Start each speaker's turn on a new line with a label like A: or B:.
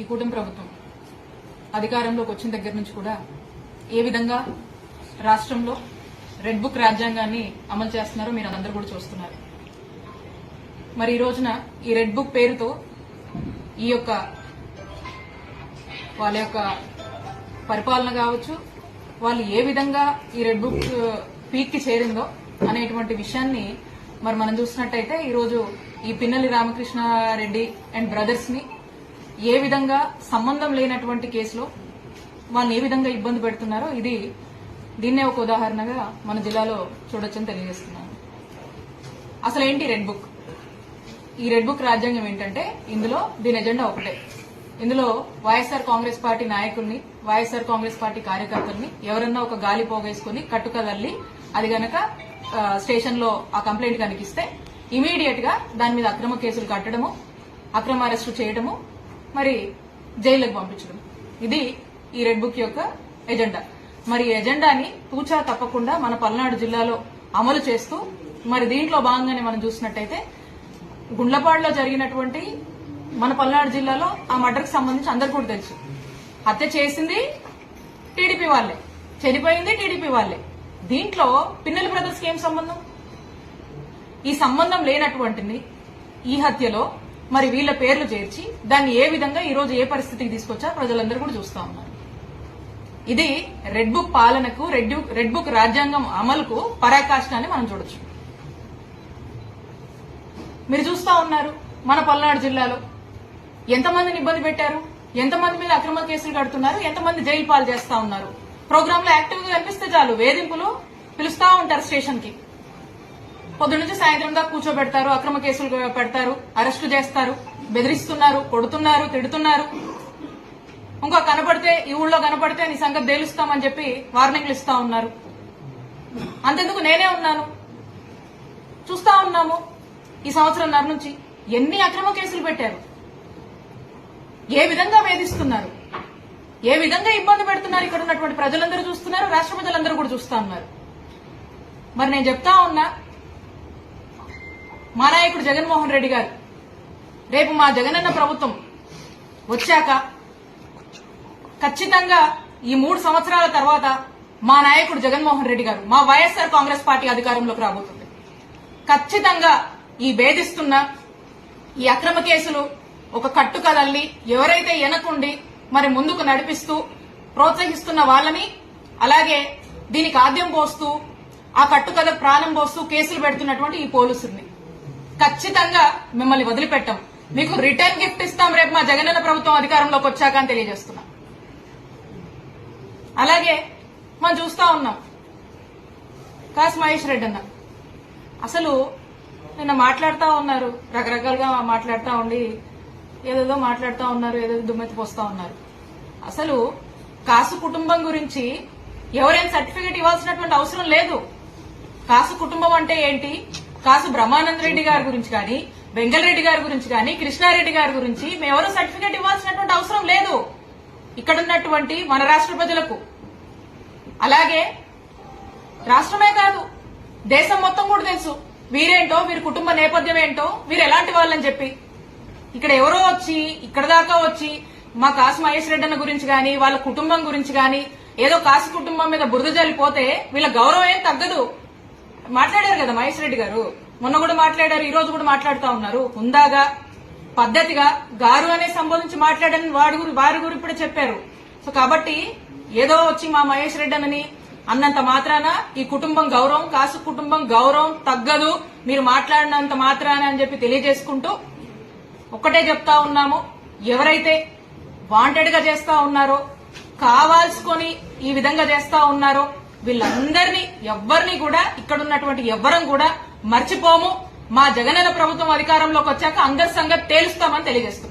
A: ఈ కూటమి ప్రభుత్వం అధికారంలోకి వచ్చిన దగ్గర నుంచి కూడా ఏ విధంగా రాష్ట్రంలో రెడ్ బుక్ రాజ్యాంగాన్ని అమలు చేస్తున్నారో మీరు అందరూ కూడా చూస్తున్నారు. మరి ఈ రోజున ఈ రెడ్ బుక్ పేరుతో ఈ యొక్క వాళ్ళ యొక్క పరిపాలన కావచ్చు వాళ్ళు ఏ విధంగా ఈ రెడ్ బుక్ పీక్కి చేరిందో అనేటువంటి విషయాన్ని మరి మనం చూసినట్టయితే ఈరోజు ఈ పిన్నెల్లి రామకృష్ణారెడ్డి అండ్ బ్రదర్స్ని ఏ విధంగా సంబంధం లేనటువంటి కేసులో వాళ్ళని ఏ విధంగా ఇబ్బంది పెడుతున్నారో ఇది దీన్నే ఒక ఉదాహరణగా మన జిల్లాలో చూడొచ్చని తెలియజేస్తున్నాను. అసలు ఏంటి రెడ్ బుక్? ఈ రెడ్ బుక్ రాజ్యాంగం ఏంటంటే ఇందులో దీని ఎజెండా ఒకటే. ఇందులో వైఎస్ఆర్ కాంగ్రెస్ పార్టీ నాయకుల్ని వైఎస్ఆర్ కాంగ్రెస్ పార్టీ కార్యకర్తల్ని ఎవరన్నా ఒక గాలి పోగేసుకుని కట్టుకదల్లి అది గనక స్టేషన్లో ఆ కంప్లైంట్ కనిపిస్తే ఇమీడియట్గా దాని మీద అక్రమ కేసులు కట్టడము అక్రమ అరెస్టు చేయడము మరి జైలుకు పంపించడం. ఇది ఈ రెడ్ బుక్ యొక్క ఎజెండా. మరి ఈ ఎజెండాని తూచా తప్పకుండా మన పల్నాడు జిల్లాలో అమలు చేస్తూ మరి దీంట్లో భాగంగానే మనం చూసినట్టయితే గుండ్లపాడులో జరిగినటువంటి మన పల్నాడు జిల్లాలో ఆ మర్డర్కి సంబంధించి అందరు కూడా తెలుసు. హత్య చేసింది టీడీపీ వాళ్ళే. చనిపోయింది టీడీపీ వాళ్ళే. దీంట్లో పిన్నెల బ్రదర్స్కి ఏం సంబంధం? ఈ సంబంధం లేనటువంటిది ఈ హత్యలో మరి వీళ్ళ పేర్లు చేర్చి దాన్ని ఏ విధంగా ఈ రోజు ఏ పరిస్థితికి తీసుకొచ్చా ప్రజలందరూ కూడా చూస్తా ఉన్నారు. ఇది రెడ్ బుక్ పాలనకు రెడ్ రెడ్ బుక్ రాజ్యాంగం అమలుకు పరాకాష్ట అని మనం చూడొచ్చు. మీరు చూస్తా ఉన్నారు మన పల్నాడు జిల్లాలో. ఎంతమందిని ఇబ్బంది పెట్టారు? ఎంతమంది మీద అక్రమ కేసులు కడుతున్నారు? ఎంతమంది జైలు పాలు చేస్తా ఉన్నారు? ప్రోగ్రామ్లో యాక్టివ్గా కనిపిస్తే చాలు. వేధింపులు పిలుస్తా ఉంటారు స్టేషన్కి పొద్దు నుంచి సాయంత్రం దాకా కూర్చోబెడతారు అక్రమ కేసులు పెడతారు అరెస్టు చేస్తారు బెదిరిస్తున్నారు కొడుతున్నారు తిడుతున్నారు. ఇంకో కనపడితే ఈ ఊళ్ళో కనపడితే నీ సంగతి తేలుస్తామని చెప్పి వార్నింగ్లు ఇస్తా ఉన్నారు. అంతెందుకు నేనే ఉన్నాను? చూస్తా ఉన్నాము. ఈ సంవత్సరంన్నర నుంచి ఎన్ని అక్రమ కేసులు పెట్టారు? ఏ విధంగా వేధిస్తున్నారు? ఏ విధంగా ఇబ్బంది పెడుతున్నారు? ఇక్కడ ఉన్నటువంటి ప్రజలందరూ చూస్తున్నారు రాష్ట్ర ప్రజలందరూ కూడా చూస్తా ఉన్నారు. మరి నేను చెప్తా ఉన్నా మా నాయకుడు జగన్మోహన్ రెడ్డి గారు. రేపు మా జగనన్న ప్రభుత్వం వచ్చాక ఖచ్చితంగా ఈ మూడు సంవత్సరాల తర్వాత మా నాయకుడు జగన్మోహన్ రెడ్డి గారు మా వైఎస్ఆర్ కాంగ్రెస్ పార్టీ అధికారంలోకి రాబోతుంది. ఖచ్చితంగా ఈ వేధిస్తున్న ఈ అక్రమ కేసులు ఒక కట్టుకదల్లి ఎవరైతే ఎనకుండి మరి ముందుకు నడిపిస్తూ ప్రోత్సహిస్తున్న వాళ్ళని అలాగే దీనికి ఆద్యం పోస్తూ ఆ కట్టుకథ ప్రాణం పోస్తూ కేసులు పెడుతున్నటువంటి ఈ పోలీసుల్ని. ఖచ్చితంగా మిమ్మల్ని వదిలిపెట్టాం. మీకు రిటర్న్ గిఫ్ట్ ఇస్తాం రేపు మా జగనన్న ప్రభుత్వం అధికారంలోకి వచ్చాక అని తెలియజేస్తున్నాం. అలాగే మనం చూస్తా ఉన్నాం. కాసు మహేష్ రెడ్డి అన్న. అసలు నిన్న మాట్లాడుతూ ఉన్నారు. రకరకాలుగా మాట్లాడుతూ ఉండి ఏదేదో మాట్లాడుతూ ఉన్నారు ఏదేదో దుమ్మెత్తి పోస్తా ఉన్నారు. అసలు కాసు కుటుంబం గురించి ఎవరైనా సర్టిఫికేట్ ఇవ్వాల్సినటువంటి అవసరం లేదు. కాసు కుటుంబం అంటే ఏంటి? కాసు బ్రహ్మానంద రెడ్డి గారి గురించి కానీ వెంగళరెడ్డి గారి గురించి కానీ కృష్ణారెడ్డి గారి గురించి మేమెవరూ సర్టిఫికేట్ ఇవ్వాల్సినటువంటి అవసరం లేదు. ఇక్కడ ఉన్నటువంటి మన రాష్ట్ర ప్రజలకు. అలాగే రాష్ట్రమే కాదు దేశం మొత్తం కూడా తెలుసు. వీరేంటో వీరి కుటుంబ నేపథ్యం ఏంటో వీరు ఎలాంటి వాళ్ళని చెప్పి. ఇక్కడ ఎవరో వచ్చి ఇక్కడ దాకా వచ్చి మా కాసు మహేష్ రెడ్డి అన్న గురించి కానీ వాళ్ళ కుటుంబం గురించి కానీ ఏదో కాసు కుటుంబం మీద బురద జల్లిపోతే వీళ్ళ గౌరవం ఏం తగ్గదు. మాట్లాడారు కదా మహేష్ రెడ్డి గారు. మొన్న కూడా మాట్లాడారు ఈ రోజు కూడా మాట్లాడుతా ఉన్నారు. ఉందాగా పద్ధతిగా గారు అనే సంబోధించి మాట్లాడని వాడి గురి వారి గురి ఇప్పుడే చెప్పారు. సో కాబట్టి ఏదో వచ్చి మా మహేష్ రెడ్డి అని అన్నంత మాత్రాన ఈ కుటుంబం గౌరవం కాసు కుటుంబం గౌరవం తగ్గదు. మీరు మాట్లాడినంత మాత్రాన అని చెప్పి తెలియజేసుకుంటూ ఒక్కటే చెప్తా ఉన్నాము. ఎవరైతే వాంటెడ్గా చేస్తా ఉన్నారో కావాల్సుకొని ఈ విధంగా చేస్తా ఉన్నారో వీళ్ళందరినీ ఎవ్వరిని కూడా ఇక్కడ ఉన్నటువంటి ఎవ్వరం కూడా మర్చిపోము. మా జగనన్న ప్రభుత్వం అధికారంలోకి వచ్చాక అందరి సంగతి తేలుస్తామని తెలియజేస్తున్నాం.